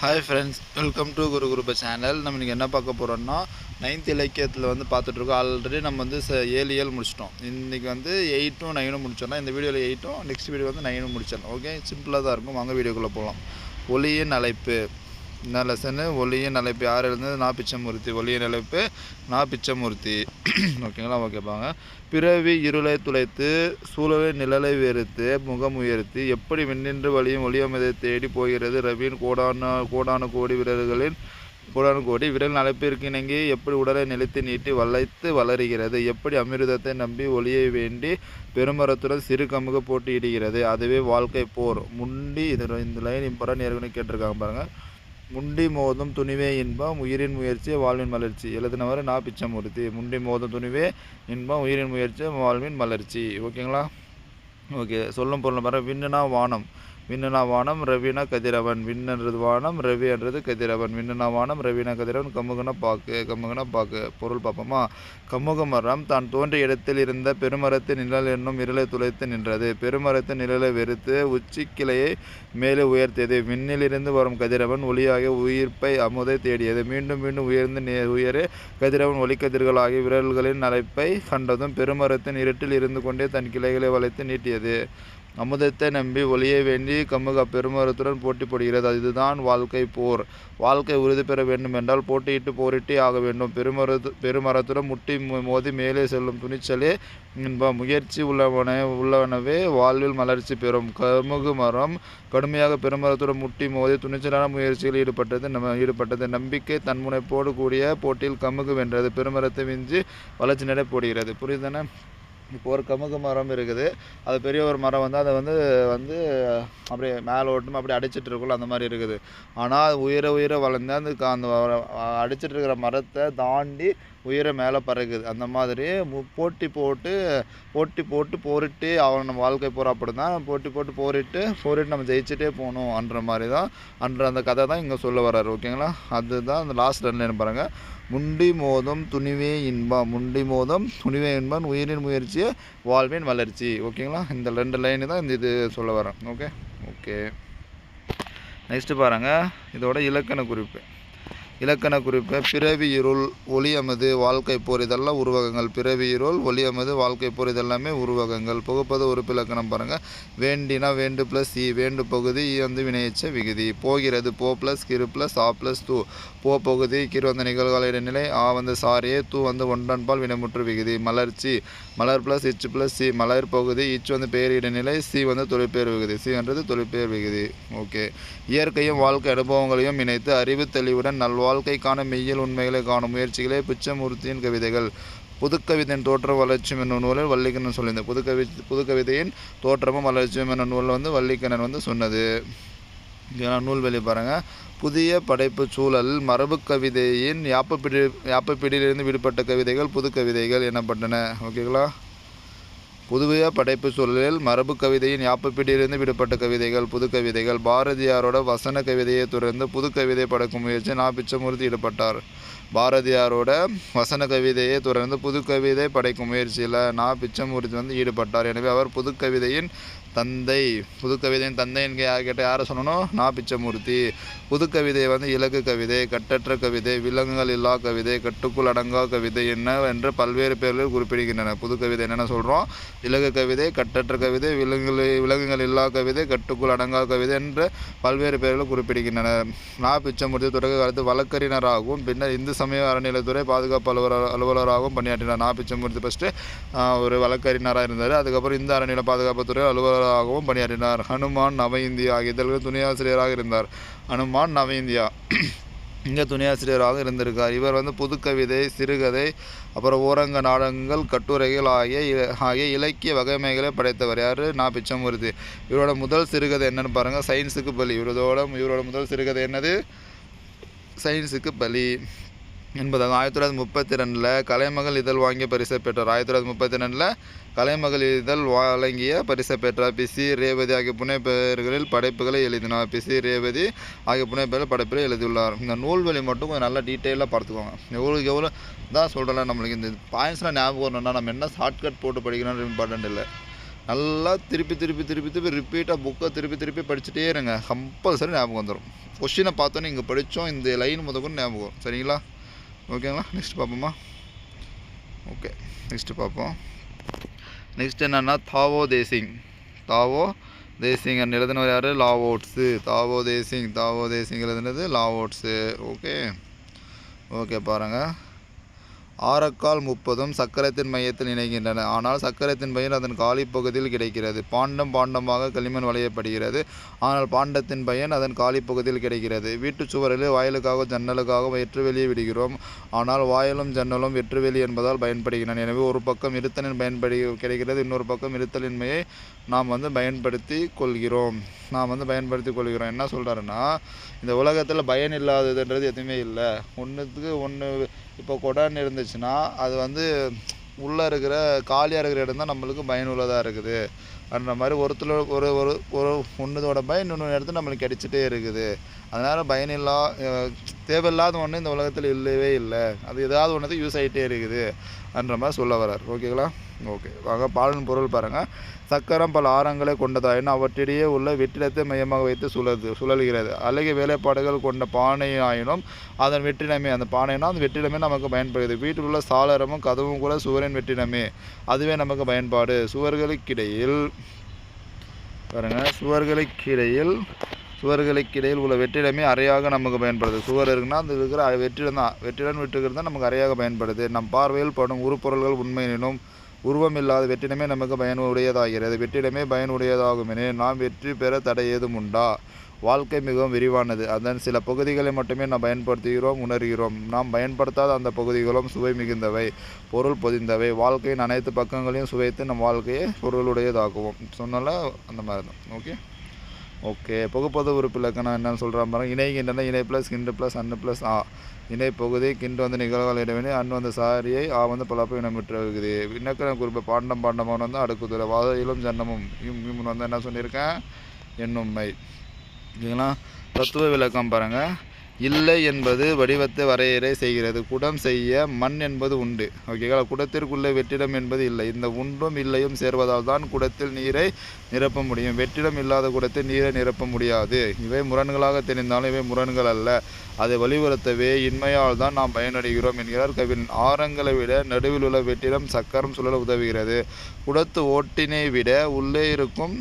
Hi friends welcome to Guru Gurupa channel நம்ம இன்றைக்கி என்ன பார்க்க போகிறோம்னா நைன்த் இலக்கியத்தில் வந்து பார்த்துட்ருக்கோம் ஆல்ரெடி நம்ம வந்து ச ஏழு ஏழு முடிச்சிட்டோம். இன்றைக்கி வந்து எயிட்டும் நைனும் முடிச்சோம்னா இந்த வீடியோவில் எயிட்டும் நெக்ஸ்ட் வீடியோ வந்து நைனும் முடித்தோம் ஓகே சிம்பிளாக தான் இருக்கும். வாங்க வீடியோக்குள்ளே போகலாம் ஒளியின் அழைப்பு. இந்த லெசனு ஒளியின் அழைப்பு யார் எழுந்தது நான் பிச்சமூர்த்தி ஒளியின் அழைப்பு நான் பிச்சமூர்த்தி ஓகேங்களா ஓகேப்பாங்க பிறவி இருளை துளைத்து சூழலை நிழலை வெறுத்து முகம் உயர்த்தி எப்படி மின்னின்று வழியும் ஒளியமதை தேடி போகிறது? ரவியின் கோடான கோடான கோடி வீரர்களின் கோடான கோடி விரல் அழைப்பிற்கு இணங்கி எப்படி உடலை நிலைத்து நீட்டி வளைத்து வளருகிறது? எப்படி அமிர்தத்தை நம்பி ஒளியை வேண்டி பெருமரத்துடன் சிறு கமுக போட்டியிடுகிறது? அதுவே வாழ்க்கை போர். முண்டி இது இந்த லைன் இப்போ ஏற்கனவே கேட்டிருக்காங்க பாருங்கள் முண்டி மோதும் துணிவே இன்பம் உயிரின் முயற்சி வாழ்வின் மலர்ச்சி. எழுதினவர் நான் பிச்சமூர்த்தி முண்டி மோதும் துணிவே இன்பம் உயிரின் முயற்சி வாழ்வின் மலர்ச்சி. ஓகேங்களா? ஓகே சொல்லும் பொருள் பாரு விண்ணுனா வானம். விண்ணுனா வானம் ரவினா கதிரவன். விண்ணுன்றது வானம் ரவி என்றது கதிரவன். விண்ணுனா வானம் ரவினா கதிரவன். கமுகன பாக்கு கமுகன பாக்கு. பொருள் பார்ப்போமா கமுக மரம் தான் தோன்றிய இடத்தில் இருந்த பெருமரத்தின் நிழல் என்னும் இருளை துளைத்து நின்றது. பெருமரத்தின் நிழலை வெறுத்து உச்சி கிளையை மேலே உயர்த்தியது. விண்ணிலிருந்து வரும் கதிரவன் ஒளியாக உயிர்ப்பை அமுதை தேடியது. மீண்டும் மீண்டும் உயர்ந்து நே உயரே கதிரவன் ஒளிக்கதிர்களாகிய விரல்களின் அழைப்பை கண்டதும் பெருமரத்தின் இருட்டில் இருந்து கொண்டே தன் கிளைகளை வளைத்து நீட்டியது. அமுதத்தை நம்பி ஒளியை வேண்டி கமுக பெருமரத்துடன் போட்டி போடுகிறது இதுதான் வாழ்க்கை போர். வாழ்க்கை உறுதி பெற வேண்டும் என்றால் போட்டியிட்டு போரிட்டே ஆக வேண்டும். பெருமரத்து பெருமரத்துடன் முட்டி மோதி மேலே செல்லும் துணிச்சலே இன்பம். முயற்சி உள்ளவன உள்ளவனவே வாழ்வில் மலர்ச்சி பெறும். கமுகு மரம் கடுமையாக பெருமரத்துடன் முட்டி மோதி துணிச்சலான முயற்சியில் ஈடுபட்டது. நம்ம ஈடுபட்டது. நம்பிக்கை தன்முனைப்போடு கூடிய போட்டியில் கமுகு வென்றது. பெருமரத்தை விஞ்சி வளர்ச்சி நடை போடுகிறது புரியுதானே இப்போ ஒரு கமுகு மரம் இருக்குது. அது பெரிய ஒரு மரம் வந்து அதை வந்து வந்து அப்படியே மேலே ஓட்டும் அப்படியே அடிச்சிட்டு இருக்கும்ல அந்த மாதிரி இருக்குது. ஆனால் அது உயிரை வளர்ந்து அந்த அந்த அடிச்சிட்டு இருக்கிற மரத்தை தாண்டி உயிரை மேலே பறகுது அந்த மாதிரி போட்டி போட்டு போட்டி போட்டு போரிட்டு அவன் நம்ம வாழ்க்கை போகிற அப்படி தான் போட்டி போட்டு போரிட்டு போரிட்டு நம்ம ஜெயிச்சுட்டே போகணும் அன்ற மாதிரி தான் அன்ற அந்த கதை தான் இங்கே சொல்ல வர்றாரு. ஓகேங்களா அதுதான் அந்த லாஸ்ட் ரன்ல பாருங்க. முண்டி மோதம் துணிவே இன்பம். முண்டி மோதம் துணிவே இன்பம். உயிரின் முயற்சி வாழ்வின் வளர்ச்சி. ஓகேங்களா இந்த ரெண்டு லைனு தான் இந்த இது சொல்ல வரேன் ஓகே ஓகே நெக்ஸ்ட்டு பாருங்கள் இதோட இலக்கண குறிப்பு. இலக்கண குறிப்பு பிறவி இருள் ஒளி அமது வாழ்க்கை போர் இதெல்லாம் உருவகங்கள். பிறவி இருள் ஒளி அமது வாழ்க்கை போர் இதெல்லாமே உருவகங்கள். புகுப்பது உறுப்பு இலக்கணம் பாருங்கள் வேண்டினா வேண்டு ப்ளஸ் இ வேண்டு பகுதி இ வந்து வினையச்ச விகுதி. போகிறது போ ப்ளஸ் கிரு ப்ளஸ் ஆ ப்ளஸ் தூ. போ பகுதி கிரு வந்த நிகழ்கால இடைநிலை ஆ வந்து சாரியே தூ வந்து ஒன்றன்பால் வினைமுற்று விகுதி. மலர்ச்சி மலர் ப்ளஸ் இச்சு ப்ளஸ் சி மலர் பகுதி இச்சு வந்து பேர் இடைநிலை சி வந்து தொழிற்பேர் விகுதி. சி என்றது தொழிற்பெயர் விகுதி. ஓகே. இயற்கையும் வாழ்க்கை அனுபவங்களையும் இணைத்து அறிவு தெளிவுடன் நல்வா வாழ்க்கைக்கான மெய்யல் உண்மைகளை காணும் முயற்சிகளே பிச்சமூர்த்தியின் கவிதைகள். புதுக்கவிதையின் தோற்றம் வளர்ச்சியும் என்னும் நூலில் வள்ளிக்கண்ணன் சொல்லியிருந்தேன் புதுக்கவி புதுக்கவிதையின் தோற்றமும் வளர்ச்சியும் என்னும் நூலில் வந்து வள்ளிக்கண்ணன் வந்து சொன்னது. இதெல்லாம் நூல்வெளி பாருங்கள் புதிய படைப்பு சூழல் மரபு கவிதையின் யாப்பப்பிடி யாப்பப்பிடியிலிருந்து விடுபட்ட கவிதைகள் புது கவிதைகள் எனப்பட்டன. ஓகேங்களா? புதுவைய படைப்பு சூழலில் மரபு கவிதையின் யாப்பப்பிடியிலிருந்து விடுபட்ட கவிதைகள் புது கவிதைகள் பாரதியாரோட வசன கவிதையை தொடர்ந்து புது கவிதை படைக்கும் முயற்சி நா பிச்சமூர்த்தி ஈடுபட்டார். பாரதியாரோட வசன கவிதையை தொடர்ந்து புது கவிதை படைக்கும் முயற்சியில் நா பிச்சமூர்த்தி வந்து ஈடுபட்டார். எனவே அவர் புது கவிதையின் தந்தை புதுக்கவிதையின் தந்தை என்க யார் யாரை சொல்லணும் நா பிச்சமூர்த்தி. புதுக்கவிதை வந்து இலக்கு கவிதை கட்டற்ற கவிதை விலங்குகள் இல்லா கவிதை கட்டுக்குள் அடங்கா கவிதை என்ன என்று பல்வேறு பேர்கள் குறிப்பிடுகின்றன. புதுக்கவிதை என்னென்ன சொல்கிறோம் இலக்கு கவிதை கட்டற்ற கவிதை விலங்குகள் விலங்குகள் இல்லா கவிதை கட்டுக்குள் அடங்கா கவிதை என்று பல்வேறு பேர்கள் குறிப்பிடுகின்றன. நா பிச்சமூர்த்தி தொடக்க காலத்து வழக்கறிஞராகவும் பின்னர் இந்து சமய அறநிலையத்துறை பாதுகாப்பு அலுவலர் அலுவலராகவும் பணியாற்றினார். நான் பிச்சமூர்த்தி ஃபஸ்ட்டு ஒரு வழக்கறிஞராக இருந்தார். அதுக்கப்புறம் இந்த அறநிலை பாதுகாப்புத்துறை அலுவலராகவும் பணியாற்றினார். ஹனுமான் நவ இந்தியா ஆகிய இதழ்கள் துணையாசிரியராக இருந்தார். ஹனுமான் நவ இந்தியா இங்கே துணையாசிரியராக இருந்திருக்கார். இவர் வந்து புதுக்கவிதை சிறுகதை அப்புறம் ஓரங்க நாடகங்கள் கட்டுரைகள் ஆகிய ஆகிய இலக்கிய வகைமைகளை படைத்தவர். யார்? நான் பிச்சமூர்த்தி. இவரோட முதல் சிறுகதை என்னன்னு பாருங்கள் சயின்ஸுக்கு பலி. இவரோட இவரோட முதல் சிறுகதை என்னது? சயின்ஸுக்கு பலி. என்பதாகும். ஆயிரத்தி தொள்ளாயிரத்தி முப்பத்தி ரெண்டில் கலைமகள் இதழ் வாங்கிய பரிசை பெற்றார். ஆயிரத்தி தொள்ளாயிரத்தி முப்பத்தி ரெண்டில் கலைமகள் இதழ் வழங்கிய பரிசை பெற்றார் பிசி ரேவதி ஆகிய புனைப்பெயர்களில் படைப்புகளை எழுதினார். பிசி ரேவதி ஆகிய புனைப்பெயர்கள் படைப்புகளை எழுதியுள்ளார். இந்த நூல்வழி மட்டும் கொஞ்சம் நல்லா டீட்டெயிலாக பார்த்துக்கோங்க. எவ்வளோ எவ்வளோ தான் சொல்கிறேன் நம்மளுக்கு இந்த பாயிண்ட்ஸ்லாம் ஞாபகம் வரணும்னா நம்ம என்ன ஷார்ட்கட் போட்டு படிக்கணும்னு இம்பார்ட்டன்ட் இல்லை. நல்லா திருப்பி திருப்பி திருப்பி திருப்பி ரிப்பீட்டாக புக்கை திருப்பி திருப்பி படிச்சுட்டே இருங்க. கம்பல்சரி ஞாபகம் வந்துடும் கொஷினை பார்த்தோன்னே இங்கே படித்தோம். இந்த லைன் முதற்கொண்டு ஞாபகம் சரிங்களா? ஓகேங்களா நெக்ஸ்ட் பார்ப்போமா? ஓகே நெக்ஸ்ட்டு பார்ப்போம். நெக்ஸ்ட் என்னென்னா Tao Te Ching. Tao Te Ching and எழுதினவர் யார்? Lao Tzu. Tao Te Ching Tao Te Ching எழுதுனது லாவோட்ஸு. ஓகே ஓகே பாருங்கள் ஆரக்கால் முப்பதும் சக்கரத்தின் மையத்தில் இணைகின்றன. ஆனால் சக்கரத்தின் பயிர் அதன் காலி பகுதியில் கிடைக்கிறது. பாண்டம் பாண்டமாக களிமண் வளையப்படுகிறது. ஆனால் பாண்டத்தின் பயன் அதன் காலி பகுதியில் கிடைக்கிறது. வீட்டுச் சுவரில் வாயிலுக்காக ஜன்னலுக்காக வெற்று வெளியே விடுகிறோம். ஆனால் வாயிலும் ஜன்னலும் வெற்று வெளி என்பதால் பயன்படுகின்றன. எனவே ஒரு பக்கம் இருத்தலின் பயன்படு கிடைக்கிறது. இன்னொரு பக்கம் இருத்தலின்மையை நாம் வந்து பயன்படுத்தி கொள்கிறோம். நாம் வந்து பயன்படுத்தி கொள்கிறோம். என்ன சொல்கிறாருன்னா இந்த உலகத்தில் பயன் இல்லாததுன்றது எதுவுமே இல்லை. ஒன்றுத்துக்கு ஒன்று இப்போ கொடான்னு இருந்துச்சுன்னா அது வந்து உள்ளே இருக்கிற காலியாக இருக்கிற இடம் தான் நம்மளுக்கு பயனுள்ளதாக இருக்குது. அந்த மாதிரி ஒருத்தர் ஒரு ஒரு ஒரு ஒன்றுதோட பயன் இன்னொன்று இடத்துல நம்மளுக்கு கிடைச்சிட்டே இருக்குது. அதனால் பயனில்லா இல்லா தேவையில்லாத ஒன்று இந்த உலகத்தில் இல்லவே இல்லை. அது ஏதாவது ஒன்று யூஸ் ஆகிட்டே இருக்குது. அன்ற மாதிரி சொல்ல வர்றார். ஓகேங்களா ஓகே. வாங்க பாலன் பொருள் பாருங்கள் சக்கரம் பல ஆரங்களை கொண்டதாயினும் அவற்றிடையே உள்ள வெற்றிடத்தை மையமாக வைத்து சுழது சுழல்கிறது. அழகிய வேலைப்பாடுகள் கொண்ட பானை ஆயினும் அதன் வெற்றிடமே அந்த பானைனா அந்த வெற்றிடமே நமக்கு பயன்படுது வீட்டில் உள்ள சாளரமும் கதவும் கூட சுவரின் வெற்றிடமே. அதுவே நமக்கு பயன்பாடு. சுவர்களுக்கிடையில் பாருங்கள் சுவர்களுக்கிடையில் சுவர்களுக்கிடையில் உள்ள வெற்றிடமே அறையாக நமக்கு பயன்படுது. சுவர் இருக்குன்னா அது இருக்கிற வெற்றிடம் தான். வெற்றிடம் விட்டுக்கிறது தான் நமக்கு அறையாக பயன்படுது. நம் பார்வையில் படும் உருப்பொருள்கள் உண்மையினும் உருவமில்லாத வெற்றிடமே நமக்கு பயனுடையதாகிறது. வெற்றிடமே பயனுடையதாகுமெனில் நாம் வெற்றி பெற தடை ஏதும் உண்டா? வாழ்க்கை மிகவும் விரிவானது. அதன் சில பகுதிகளை மட்டுமே நாம் பயன்படுத்துகிறோம் உணர்கிறோம். நாம் பயன்படுத்தாத அந்த பகுதிகளும் சுவை மிகுந்தவை பொருள் பொதிந்தவை. வாழ்க்கையின் அனைத்து பக்கங்களையும் சுவைத்து நம் வாழ்க்கையை பொருளுடையதாக்குவோம். சொன்னால? அந்த மாதிரி தான். Okay okay. புகுப்பது உறுப்பு இலக்கணம் என்னன்னு சொல்கிற பாருங்க இணைகின்றன இணை ப்ளஸ் கிண்டு ப்ளஸ் அன்னு ப்ளஸ் ஆ. இணை பகுதி கிண்டு வந்து நிகழ்வுகள் இடைவெளி அன் வந்து சாரியை ஆ வந்து பலப்பு இனம் விட்டுருக்குது. குறிப்பு பாண்டம் பாண்டமான வந்து அடுக்குதுல வாதையிலும் ஜன்னமும் இம் இம் வந்து என்ன சொல்லியிருக்கேன்? என்னும்மை ஓகேங்களா? தத்துவ விளக்கம் பாருங்கள் இல்லை என்பது வடிவத்தை வரையறை செய்கிறது. குடம் செய்ய மண் என்பது உண்டு. ஓகேங்களா? குடத்திற்குள்ளே வெற்றிடம் என்பது இல்லை. இந்த உண்டும் இல்லையும் சேர்வதால் தான் குடத்தில் நீரை நிரப்ப முடியும். வெற்றிடம் இல்லாத குடத்தில் நீரை நிரப்ப முடியாது. இவை முரண்களாக தெரிந்தாலும் இவை முரண்கள் அல்ல. அதை வலியுறுத்தவே இன்மையால் தான் நாம் பயனடைகிறோம் என்கிறார் கவின். ஆரங்களை விட நடுவில் உள்ள வெற்றிடம் சக்கரம் சுழல உதவுகிறது. குடத்து ஓட்டினை விட உள்ளே இருக்கும்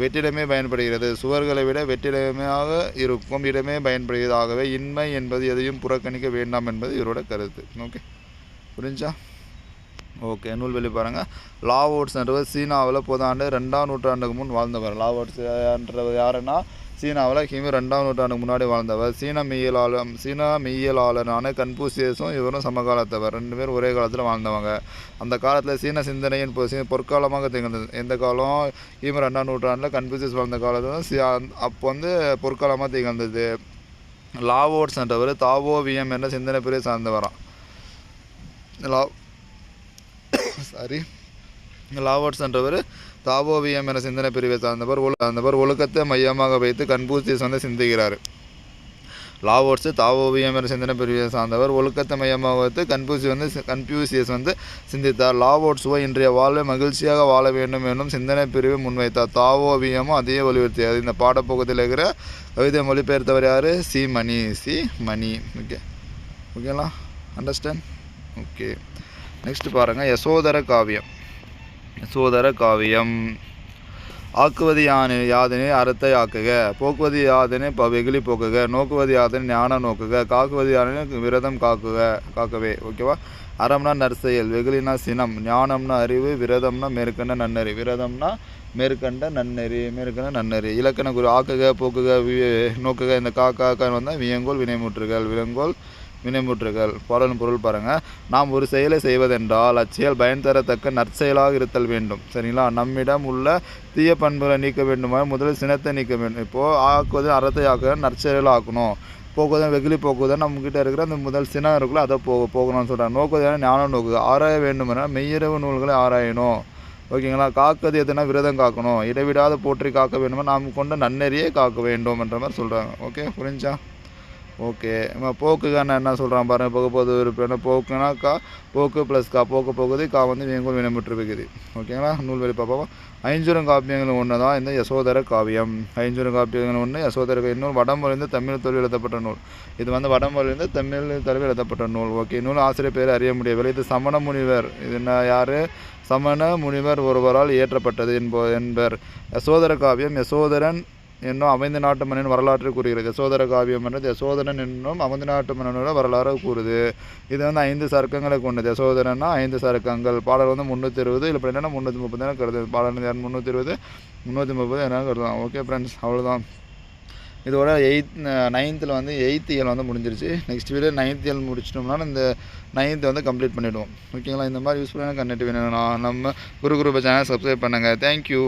வெற்றிடமே பயன்படுகிறது. சுவர்களை விட வெற்றிடமாக இருக்கும் இடமே பயன்படுகிறது. ஆகவே இன்மை என்பது எதையும் புறக்கணிக்க வேண்டாம் என்பது இவரோட கருத்து. ஓகே புரிஞ்சா? ஓகே நூல்வெளி பாருங்கள் லாவோட்ஸ்ன்றவர் சீனாவில் பொதாண்டு ரெண்டாம் நூற்றாண்டுக்கு முன் வாழ்ந்தவர். லாவோட்ஸ்ன்றவர் யாருன்னா சீனாவில் கிமு ரெண்டாம் நூற்றாண்டு முன்னாடி வாழ்ந்தவர். சீன மெய்யலாளர் சீனா மெய்யலாளரான கன்பூசியஸும் இவரும் சமகாலத்தவர். ரெண்டு பேரும் ஒரே காலத்தில் வாழ்ந்தவங்க. அந்த காலத்தில் சீன சிந்தனையின் பொற்காலமாக திகழ்ந்தது. எந்த காலம்? கிமு ரெண்டாம் நூற்றாண்டில் கன்பூசியஸ் வாழ்ந்த காலத்தில் அப்போ வந்து பொற்காலமாக திகழ்ந்தது. லாவோட்ஸ்ன்றவர் தாவோவியம் என்ற சிந்தனை பிரிவை சார்ந்தவராம் லா சாரி லாவர்ட்ஸ் என்றவர் தாவோவியம் என சிந்தனை பிரிவை சார்ந்தவர் ஒழு சார்ந்தவர் ஒழுக்கத்தை மையமாக வைத்து கன்பூசியஸ் வந்து சிந்திக்கிறார் லாவோட்ஸு தாவோவியம் என சிந்தனை பிரிவை சார்ந்தவர் ஒழுக்கத்தை மையமாக வைத்து கன்பூசி வந்து கன்ஃபியூசியஸ் வந்து சிந்தித்தார். லாவோட்ஸுவோ இன்றைய வாழ்வை மகிழ்ச்சியாக வாழ வேண்டும் என்னும் சிந்தனை பிரிவை முன்வைத்தார். தாவோவியமும் அதையே வலியுறுத்தியது. இந்த பாடப்போக்கத்தில் இருக்கிற கவிதை மொழிபெயர்த்தவர் யார்? C. Mani. C. Mani. Okay. ஓகேங்களா? அண்டர்ஸ்டாண்ட் ஓகே நெக்ஸ்ட் பாருங்கள் யசோதர காவியம். சோதர காவியம் ஆக்குவது யானை யாதனை அறத்தை ஆக்குக. போக்குவது யாதனை ப வெகுளி போக்குக. நோக்குவது யாதனை ஞானம் நோக்குக. காக்குவது யானை விரதம் காக்குக. காக்கவே ஓகேவா அறம்னா நற்செயல் வெகுளினா சினம் ஞானம்னா அறிவு விரதம்னா மேற்கண்ட நன்னறி. விரதம்னா மேற்கண்ட நன்னறி மேற்கண்ட நன்னறி. இலக்கண குரு ஆக்குக போக்குக வி- நோக்குக. இந்த கா வந்தால் வியங்கோல் வினைமுற்றுகள். விலங்கோல் வினைமுற்றுகள் பாடலும் பொருள் பாருங்கள் நாம் ஒரு செயலை செய்வதென்றால் அச்செயல் பயன் தரத்தக்க நற்செயலாக இருத்தல் வேண்டும். சரிங்களா? நம்மிடம் உள்ள தீய பண்புகளை நீக்க வேண்டுமா? முதலில் சினத்தை நீக்க வேண்டும். இப்போது ஆக்குவது அறத்தை ஆக்க நற்செயலாக ஆக்கணும். போக்குவதன் வெகுளி போக்குவதன் நம்மக்கிட்ட இருக்கிற அந்த முதல் சினம் இருக்குல்ல அதை போ போகணும்னு சொல்கிறாங்க நோக்குவதான ஞானம் நோக்கு ஆராய வேண்டுமென மெய்யரவு நூல்களை ஆராயணும். ஓகேங்களா? காக்கிறது எதுனா விரதம் காக்கணும். இடைவிடாத போற்றி காக்க வேண்டுமா நாம் கொண்ட நன்னெறியே காக்க வேண்டும் என்ற மாதிரி சொல்கிறாங்க ஓகே? புரிஞ்சா? ஓகே. நம்ம போக்குக்கான என்ன சொல்கிறான் பாருங்க போக போது உறுப்பு போக்குனா கா போக்கு ப்ளஸ் கா போக்கு போகுது கா வந்து வேங்கோல் வினமுற்று இருக்குது ஓகேங்களா நூல்வெளி பார்ப்போம். ஐஞ்சுரம் காப்பியங்கள் ஒன்று தான் இந்த யசோதர காவியம். ஐஞ்சுரம் காப்பியங்கள் ஒன்று யசோதர இன்னொரு வடமொழிந்து தமிழ் தொழில் எழுதப்பட்ட நூல். இது வந்து வடமொழிந்து தமிழ் தொழில் எழுதப்பட்ட நூல். ஓகே நூல் ஆசிரியர் பேர் அறிய முடியவில்லை. இது சமண முனிவர். இது என்ன யார்? சமண முனிவர் ஒருவரால் இயற்றப்பட்டது என்போ என்பர். யசோதர காவியம் யசோதரன் என்னும் அமைந்த நாட்டு மன்னன் வரலாற்று கூறுகிறது. யசோதர காவியம் என்றது யசோதரன் என்னும் அமைந்த நாட்டு மன்னனோட வரலாறு கூறுது. இது வந்து ஐந்து சர்க்கங்களை கொண்டது. யசோதரன்னா ஐந்து சர்க்கங்கள். பாடல் வந்து முந்நூற்றி இருபது இல்லை என்னென்னா முந்நூற்றி முப்பது என கருது பாடல் முந்நூற்றி இருபது முந்நூற்றி முப்பது என்ன கருதலாம் ஓகே ஃப்ரெண்ட்ஸ் அவ்வளோதான் இதோட எயித் நைன்த்தில் வந்து எயித் இயல் வந்து முடிஞ்சிருச்சு. நெக்ஸ்ட் வீடியோ நைன்த் இயல் முடிச்சிட்டோம்னா இந்த நைன்த்து வந்து கம்ப்ளீட் பண்ணிவிடுவோம் ஓகேங்களா இந்த மாதிரி யூஸ்ஃபுல்லான கண்டென்ட் வேணும்னா நம்ம குரு குரூப் சேனல் சப்ஸ்கிரைப் பண்ணுங்கள் தேங்க்யூ